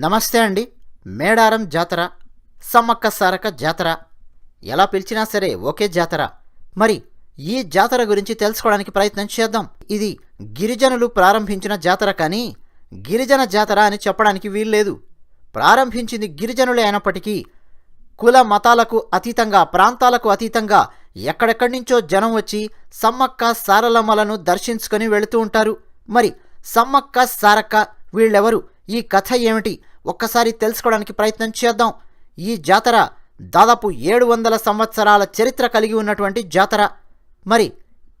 నమస్తే అండి. మేడారం జాతర సమ్మక్క సారక జాతర. ఎలా పిలిచినా సరే ఒకే జాతర. మరి ఈ జాతర గురించి తెలుసుకోవడానికి ప్రయత్నం చేద్దాం. ఇది గిరిజనులు ప్రారంభించిన జాతర కానీ గిరిజన జాతర అని చెప్పడానికి వీల్లేదు. ప్రారంభించింది గిరిజనులే అయినప్పటికీ కుల మతాలకు అతీతంగా ప్రాంతాలకు అతీతంగా ఎక్కడెక్కడి నుంచో జనం వచ్చి సమ్మక్క సారలమ్మలను దర్శించుకొని వెళుతూ ఉంటారు. మరి సమ్మక్క సారక్క వీళ్ళెవరు? ఈ కథ ఏమిటి? ఒక్కసారి తెలుసుకోవడానికి ప్రయత్నం చేద్దాం. ఈ జాతర దాదాపు ఏడు వందల సంవత్సరాల చరిత్ర కలిగి ఉన్నటువంటి జాతర. మరి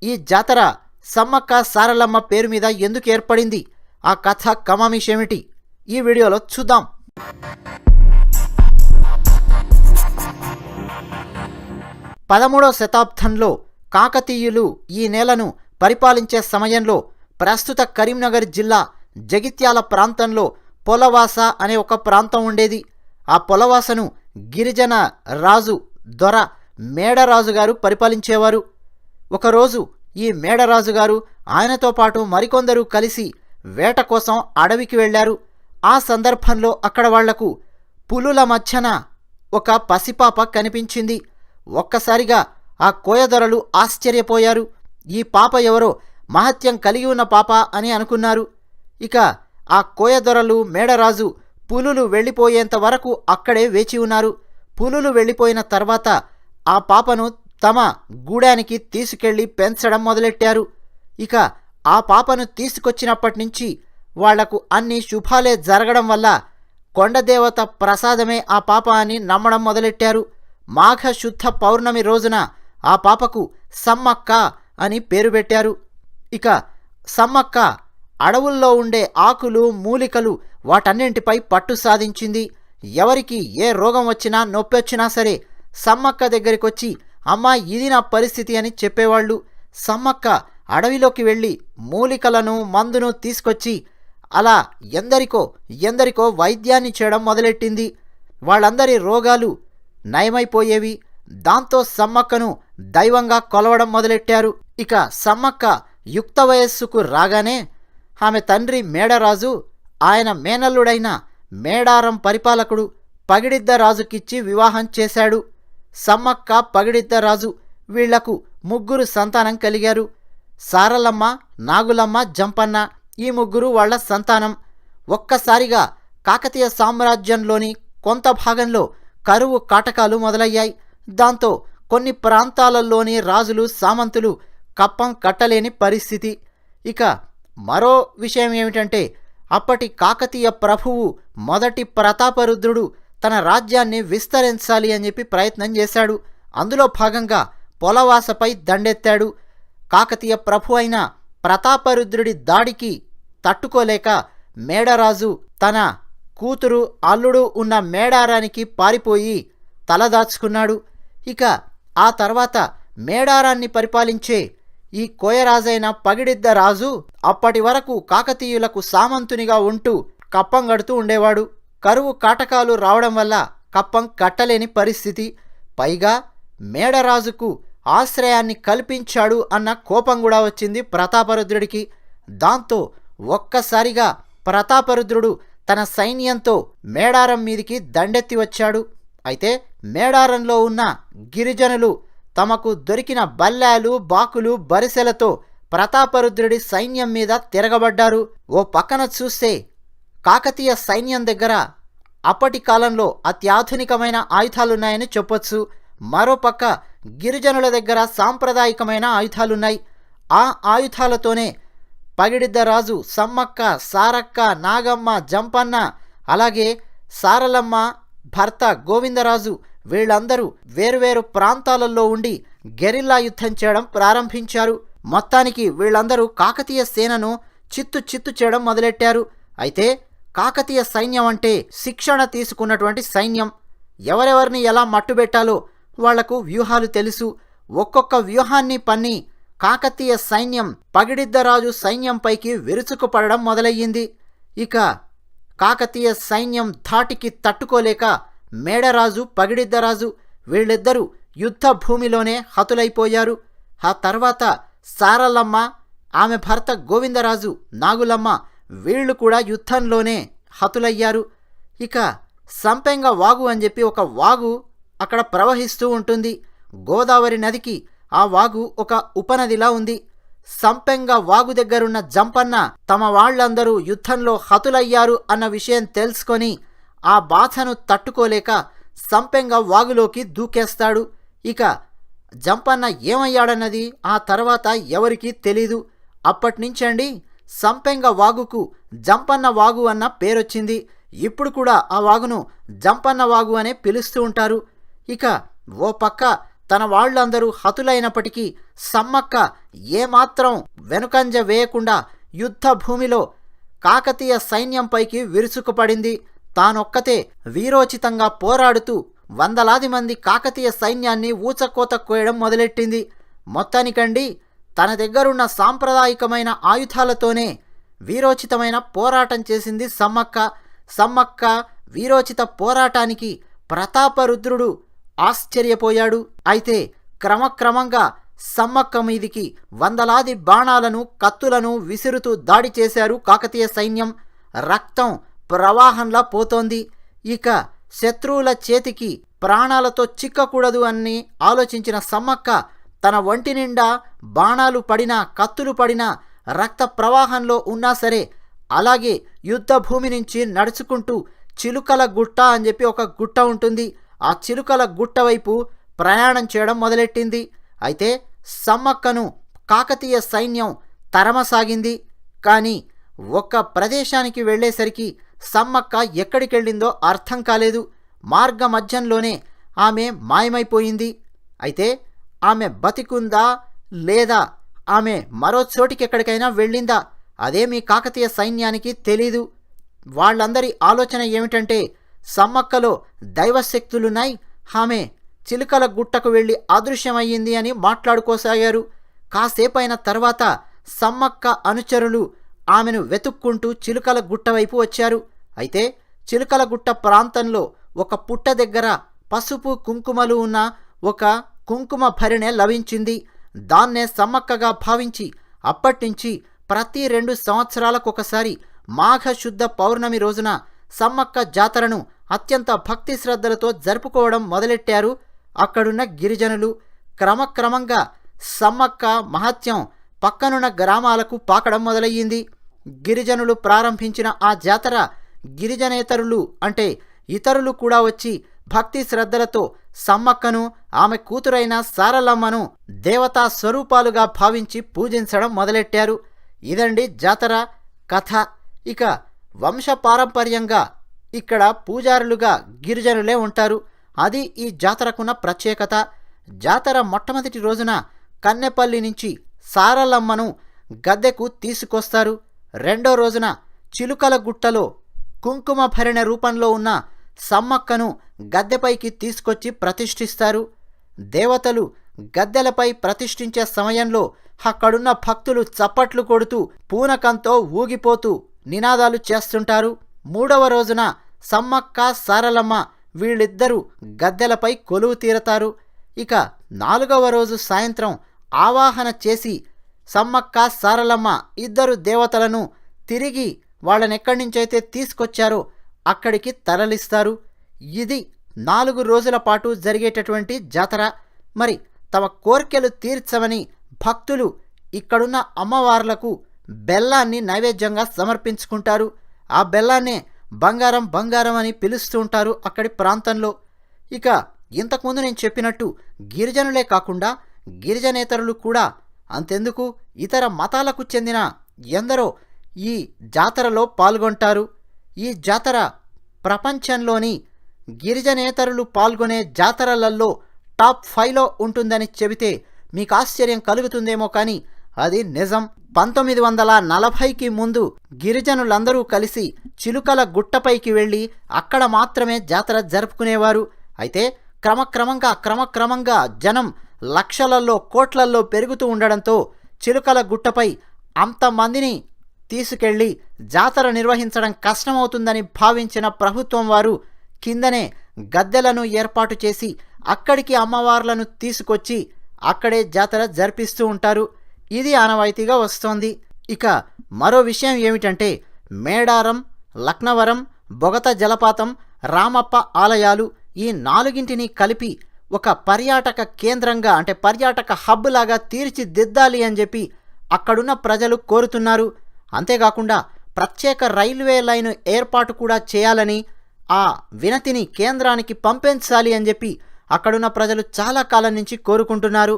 ఈ జాతర సమ్మక్క సారలమ్మ పేరు మీద ఎందుకు ఏర్పడింది? ఆ కథ కమామిషేమిటి ఈ వీడియోలో చూద్దాం. పదమూడవ శతాబ్దంలో కాకతీయులు ఈ నేలను పరిపాలించే సమయంలో ప్రస్తుత కరీంనగర్ జిల్లా జగిత్యాల ప్రాంతంలో పొలవాస అనే ఒక ప్రాంతం ఉండేది. ఆ పొలవాసను గిరిజన రాజు దొర మేడరాజు గారు పరిపాలించేవారు. ఒకరోజు ఈ మేడరాజు గారు ఆయనతో పాటు మరికొందరు కలిసి వేట కోసం అడవికి వెళ్ళారు. ఆ సందర్భంలో అక్కడ వాళ్ళకు పులుల మధ్యన ఒక పసిపాప కనిపించింది. ఒక్కసారిగా ఆ కోయదొరలు ఆశ్చర్యపోయారు. ఈ పాప ఎవరో మహత్యం కలిగి ఉన్న పాప అని అనుకున్నారు. ఇక ఆ కోయదొరలు మేడరాజు పులులు వెళ్ళిపోయేంత వరకు అక్కడే వేచి ఉన్నారు. పులులు వెళ్ళిపోయిన తర్వాత ఆ పాపను తమ గూడానికి తీసుకెళ్ళి పెంచడం మొదలెట్టారు. ఇక ఆ పాపను తీసుకొచ్చినప్పటి నుంచి వాళ్ళకు అన్ని శుభాలే జరగడం వల్ల కొండదేవత ప్రసాదమే ఆ పాప అని నమ్మడం మొదలెట్టారు. మాఘ శుద్ధ పౌర్ణమి రోజున ఆ పాపకు సమ్మక్క అని పేరు పెట్టారు. ఇక సమ్మక్క అడవుల్లో ఉండే ఆకులు మూలికలు వాటన్నింటిపై పట్టు సాధించింది. ఎవరికి ఏ రోగం వచ్చినా నొప్పి వచ్చినా సరే సమ్మక్క దగ్గరికి వచ్చి అమ్మా ఇది నా పరిస్థితి అని చెప్పేవాళ్ళు. సమ్మక్క అడవిలోకి వెళ్ళి మూలికలను మందును తీసుకొచ్చి అలా ఎందరికో ఎందరికో వైద్యాన్ని చేయడం మొదలెట్టింది. వాళ్ళందరి రోగాలు నయమైపోయేవి. దాంతో సమ్మక్కను దైవంగా కొలవడం మొదలెట్టారు. ఇక సమ్మక్క యుక్త వయస్సుకు రాగానే ఆమె తండ్రి మేడరాజు ఆయన మేనల్లుడైన మేడారం పరిపాలకుడు పగిడిద్ద రాజుకిచ్చి వివాహం చేశాడు. సమ్మక్క పగిడిద్ద రాజు వీళ్ళకు ముగ్గురు సంతానం కలిగారు. సారలమ్మ నాగులమ్మ జంపన్న ఈ ముగ్గురు వాళ్ళ సంతానం. ఒక్కసారిగా కాకతీయ సామ్రాజ్యంలోని కొంత భాగంలో కరువు కాటకాలు మొదలయ్యాయి. దాంతో కొన్ని ప్రాంతాలలోని రాజులు సామంతులు కప్పం కట్టలేని పరిస్థితి. ఇక మరో విషయం ఏమిటంటే అప్పటి కాకతీయ ప్రభువు మొదటి ప్రతాపరుద్రుడు తన రాజ్యాన్ని విస్తరించాలి అని చెప్పి ప్రయత్నం చేశాడు. అందులో భాగంగా పొలవాసపై దండెత్తాడు. కాకతీయ ప్రభు అయిన ప్రతాపరుద్రుడి దాడికి తట్టుకోలేక మేడరాజు తన కూతురు అల్లుడు ఉన్న మేడారానికి పారిపోయి తలదాచుకున్నాడు. ఇక ఆ తర్వాత మేడారాన్ని పరిపాలించే ఈ కోయరాజైన పగిడిద్ద రాజు అప్పటి వరకు కాకతీయులకు సామంతునిగా ఉంటూ కప్పం గడుతూ ఉండేవాడు. కరువు కాటకాలు రావడం వల్ల కప్పం కట్టలేని పరిస్థితి. పైగా మేడరాజుకు ఆశ్రయాన్ని కల్పించాడు అన్న కోపం కూడా వచ్చింది ప్రతాపరుద్రుడికి. దాంతో ఒక్కసారిగా ప్రతాపరుద్రుడు తన సైన్యంతో మేడారం మీదికి దండెత్తి వచ్చాడు. అయితే మేడారంలో ఉన్న గిరిజనులు తమకు దొరికిన బల్లాలు బాకులు బరిసెలతో ప్రతాపరుద్రుడి సైన్యం మీద తిరగబడ్డారు. ఓ పక్కన చూస్తే కాకతీయ సైన్యం దగ్గర అప్పటి కాలంలో అత్యాధునికమైన ఆయుధాలున్నాయని చెప్పొచ్చు. మరోపక్క గిరిజనుల దగ్గర సాంప్రదాయకమైన ఆయుధాలున్నాయి. ఆ ఆయుధాలతోనే పగిడిద్ద రాజు సమ్మక్క సారక్క నాగమ్మ జంపన్న అలాగే సారలమ్మ భర్త గోవిందరాజు వీళ్ళందరూ వేరువేరు ప్రాంతాలలో ఉండి గెరిల్లా యుద్ధం చేయడం ప్రారంభించారు. మొత్తానికి వీళ్ళందరూ కాకతీయ సేనను చిత్తు చిత్తు చేయడం మొదలెట్టారు. అయితే కాకతీయ సైన్యం అంటే శిక్షణ తీసుకున్నటువంటి సైన్యం. ఎవరెవరిని ఎలా మట్టుబెట్టాలో వాళ్ళకు వ్యూహాలు తెలుసు. ఒక్కొక్క వ్యూహాన్ని పన్ని కాకతీయ సైన్యం పగిడిద్దరాజు సైన్యంపైకి విరుచుకుపడడం మొదలయ్యింది. ఇక కాకతీయ సైన్యం ధాటికి తట్టుకోలేక మేడరాజు పగిడిద్దరాజు వీళ్ళిద్దరూ యుద్ధ భూమిలోనే హతులైపోయారు. ఆ తర్వాత సారలమ్మ ఆమె భర్త గోవిందరాజు నాగులమ్మ వీళ్ళు కూడా యుద్ధంలోనే హతులయ్యారు. ఇక సంపెంగ వాగు అని చెప్పి ఒక వాగు అక్కడ ప్రవహిస్తూ ఉంటుంది. గోదావరి నదికి ఆ వాగు ఒక ఉపనదిలా ఉంది. సంపెంగ వాగు దగ్గరున్న జంపన్న తమ వాళ్ళందరూ యుద్ధంలో హతులయ్యారు అన్న విషయం తెలుసుకొని ఆ బాధను తట్టుకోలేక సంపెంగ వాగులోకి దూకేస్తాడు. ఇక జంపన్న ఏమయ్యాడన్నది ఆ తర్వాత ఎవరికీ తెలీదు. అప్పటినుంచండి సంపెంగ వాగుకు జంపన్న వాగు అన్న పేరొచ్చింది. ఇప్పుడు కూడా ఆ వాగును జంపన్న వాగు అనే పిలుస్తూ ఉంటారు. ఇక ఓ పక్క తన వాళ్ళందరూ హతులైనప్పటికీ సమ్మక్క ఏమాత్రం వెనుకంజ వేయకుండా యుద్ధ భూమిలో కాకతీయ సైన్యంపైకి విరుచుకుపడింది. తానొక్కతే వీరోచితంగా పోరాడుతూ వందలాది మంది కాకతీయ సైన్యాన్ని ఊచకోత కోయడం మొదలెట్టింది. మొత్తానికండి తన దగ్గరున్న సాంప్రదాయికమైన ఆయుధాలతోనే వీరోచితమైన పోరాటం చేసింది సమ్మక్క. సమ్మక్క వీరోచిత పోరాటానికి ప్రతాపరుద్రుడు ఆశ్చర్యపోయాడు. అయితే క్రమక్రమంగా సమ్మక్క మీదికి వందలాది బాణాలను కత్తులను విసురుతూ దాడి చేశారు కాకతీయ సైన్యం. రక్తం ప్రవాహంలా పోతోంది. ఇక శత్రువుల చేతికి ప్రాణాలతో చిక్కకూడదు అని ఆలోచించిన సమ్మక్క తన ఒంటి నిండా బాణాలు పడినా కత్తులు పడినా రక్త ప్రవాహంలో ఉన్నా సరే అలాగే యుద్ధ భూమి నుంచి నడుచుకుంటూ చిలుకల గుట్ట అని చెప్పి ఒక గుట్ట ఉంటుంది. ఆ చిలుకల గుట్ట వైపు ప్రయాణం చేయడం మొదలెట్టింది. అయితే సమ్మక్కను కాకతీయ సైన్యం తరమసాగింది. కానీ ఒక్క ప్రదేశానికి వెళ్ళేసరికి సమ్మక్క ఎక్కడికెళ్ళిందో అర్థం కాలేదు. మార్గ మధ్యంలోనే ఆమె మాయమైపోయింది. అయితే ఆమె బతికుందా లేదా? ఆమె మరో చోటికి ఎక్కడికైనా వెళ్ళిందా? అదే మీ కాకతీయ సైన్యానికి తెలీదు. వాళ్ళందరి ఆలోచన ఏమిటంటే సమ్మక్కలో దైవశక్తులున్నాయి. ఆమె చిలుకల గుట్టకు వెళ్ళి అదృశ్యమయ్యింది అని మాట్లాడుకోసాగారు. కాసేపైన తర్వాత సమ్మక్క అనుచరులు ఆమెను వెతుక్కుంటూ చిలుకల గుట్ట వైపు వచ్చారు. అయితే చిలుకల గుట్ట ప్రాంతంలో ఒక పుట్ట దగ్గర పసుపు కుంకుమలు ఉన్న ఒక కుంకుమ భరిణె లభించింది. దాన్నే సమ్మక్కగా భావించి అప్పటినుంచి ప్రతి రెండు సంవత్సరాలకొకసారి మాఘశుద్ధ పౌర్ణమి రోజున సమ్మక్క జాతరను అత్యంత భక్తి శ్రద్ధలతో జరుపుకోవడం మొదలెట్టారు. అక్కడున్న గిరిజనులు క్రమక్రమంగా సమ్మక్క మహత్యం పక్కనున్న గ్రామాలకు పాకడం మొదలయ్యింది. గిరిజనులు ప్రారంభించిన ఆ జాతర గిరిజనేతరులు అంటే ఇతరులు కూడా వచ్చి భక్తి శ్రద్ధలతో సమ్మక్కను ఆమె కూతురైన సారలమ్మను దేవతా స్వరూపాలుగా భావించి పూజించడం మొదలెట్టారు. ఇదండి జాతర కథ. ఇక వంశపారంపర్యంగా ఇక్కడ పూజారులుగా గిరిజనులే ఉంటారు. అది ఈ జాతరకున్న ప్రత్యేకత. జాతర మొట్టమొదటి రోజున కన్నెపల్లి నుంచి సారలమ్మను గద్దెకు తీసుకొస్తారు. రెండో రోజున చిలుకల గుట్టలో కుంకుమ భరిణ రూపంలో ఉన్న సమ్మక్కను గద్దెపైకి తీసుకొచ్చి ప్రతిష్ఠిస్తారు. దేవతలు గద్దెలపై ప్రతిష్ఠించే సమయంలో అక్కడున్న భక్తులు చప్పట్లు కొడుతూ పూనకంతో ఊగిపోతూ నినాదాలు చేస్తుంటారు. మూడవ రోజున సమ్మక్క సారలమ్మ వీళ్ళిద్దరూ గద్దెలపై కొలువు తీరతారు. ఇక నాలుగవ రోజు సాయంత్రం ఆవాహన చేసి సమ్మక్క సారలమ్మ ఇద్దరు దేవతలను తిరిగి వాళ్ళనెక్కడి నుంచైతే తీసుకొచ్చారో అక్కడికి తరలిస్తారు. ఇది నాలుగు రోజుల పాటు జరిగేటటువంటి జాతర. మరి తమ కోర్కెలు తీర్చమని భక్తులు ఇక్కడున్న అమ్మవార్లకు బెల్లాన్ని నైవేద్యంగా సమర్పించుకుంటారు. ఆ బెల్లాన్నే బంగారం బంగారం అని పిలుస్తూ ఉంటారు అక్కడి ప్రాంతంలో. ఇక ఇంతకుముందు నేను చెప్పినట్టు గిరిజనులే కాకుండా గిరిజనేతరులు కూడా అంతెందుకు ఇతర మతాలకు చెందిన ఎందరో ఈ జాతరలో పాల్గొంటారు. ఈ జాతర ప్రపంచంలోని గిరిజనేతరులు పాల్గొనే జాతరలలో టాప్ ఫైవ్లో ఉంటుందని చెబితే మీకు ఆశ్చర్యం కలుగుతుందేమో కానీ అది నిజం. పంతొమ్మిది వందల నలభైకి ముందు గిరిజనులందరూ కలిసి చిలుకల గుట్టపైకి వెళ్ళి అక్కడ మాత్రమే జాతర జరుపుకునేవారు. అయితే క్రమక్రమంగా క్రమక్రమంగా జనం లక్షలలో కోట్లల్లో పెరుగుతూ ఉండడంతో చిలుకల గుట్టపై అంతమందిని తీసుకెళ్ళి జాతర నిర్వహించడం కష్టమవుతుందని భావించిన ప్రభుత్వం వారు కిందనే గద్దెలను ఏర్పాటు చేసి అక్కడికి అమ్మవార్లను తీసుకొచ్చి అక్కడే జాతర జరిపిస్తూ ఉంటారు. ఇది ఆనవాయితీగా వస్తోంది. ఇక మరో విషయం ఏమిటంటే మేడారం లక్నవరం బొగత జలపాతం రామప్ప ఆలయాలు ఈ నాలుగింటిని కలిపి ఒక పర్యాటక కేంద్రంగా అంటే పర్యాటక హబ్ లాగా తీర్చిదిద్దాలి అని చెప్పి అక్కడున్న ప్రజలు కోరుతున్నారు. అంతేకాకుండా ప్రత్యేక రైల్వే లైను ఏర్పాటు కూడా చేయాలని ఆ వినతిని కేంద్రానికి పంపించాలి అని చెప్పి అక్కడున్న ప్రజలు చాలా కాలం నుంచి కోరుకుంటున్నారు.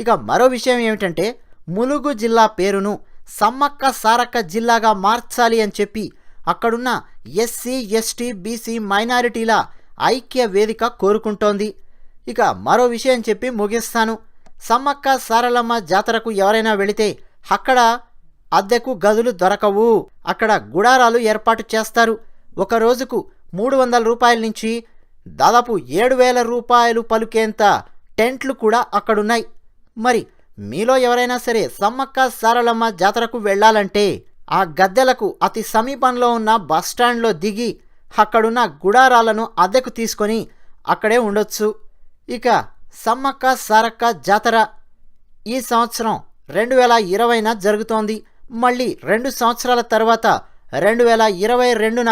ఇక మరో విషయం ఏమిటంటే ములుగు జిల్లా పేరును సమ్మక్క సారక్క జిల్లాగా మార్చాలి అని చెప్పి అక్కడున్న ఎస్సీ ఎస్టీ బీసీ మైనారిటీల ఐక్య వేదిక కోరుకుంటోంది. ఇక మరో విషయం చెప్పి ముగిస్తాను. సమ్మక్క సారలమ్మ జాతరకు ఎవరైనా వెళితే అక్కడ అద్దెకు గదులు దొరకవు. అక్కడ గుడారాలు ఏర్పాటు చేస్తారు. ఒక రోజుకు మూడు వందల రూపాయల నుంచి దాదాపు ఏడు వేల రూపాయలు పలుకేంత టెంట్లు కూడా అక్కడున్నాయి. మరి మీలో ఎవరైనా సరే సమ్మక్క సారలమ్మ జాతరకు వెళ్ళాలంటే ఆ గద్దెలకు అతి సమీపంలో ఉన్న బస్టాండ్లో దిగి అక్కడున్న గుడారాలను అద్దెకు తీసుకొని అక్కడే ఉండొచ్చు. ఇక సమ్మక్క సారక్క జాతర ఈ సంవత్సరం రెండు వేల ఇరవైన జరుగుతోంది. మళ్ళీ రెండు సంవత్సరాల తర్వాత రెండు వేల ఇరవై రెండున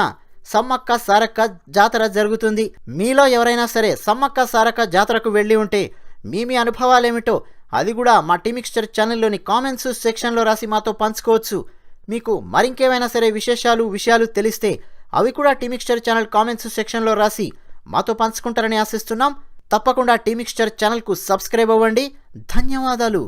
సమ్మక్క సారక్క జాతర జరుగుతుంది. మీలో ఎవరైనా సరే సమ్మక్క సారక్క జాతరకు వెళ్ళి ఉంటే మీ మీ అనుభవాలేమిటో అది కూడా మా టీమిక్స్చర్ ఛానల్లోని కామెంట్స్ సెక్షన్లో రాసి మాతో పంచుకోవచ్చు. మీకు మరింకేమైనా సరే విశేషాలు విషయాలు తెలిస్తే అవి కూడా టీమిక్స్చర్ ఛానల్ కామెంట్స్ సెక్షన్లో రాసి మాతో పంచుకుంటారని ఆశిస్తున్నాం. తప్పకుండా టీమిక్స్చర్ ఛానల్కు సబ్స్క్రైబ్ అవ్వండి. ధన్యవాదాలు.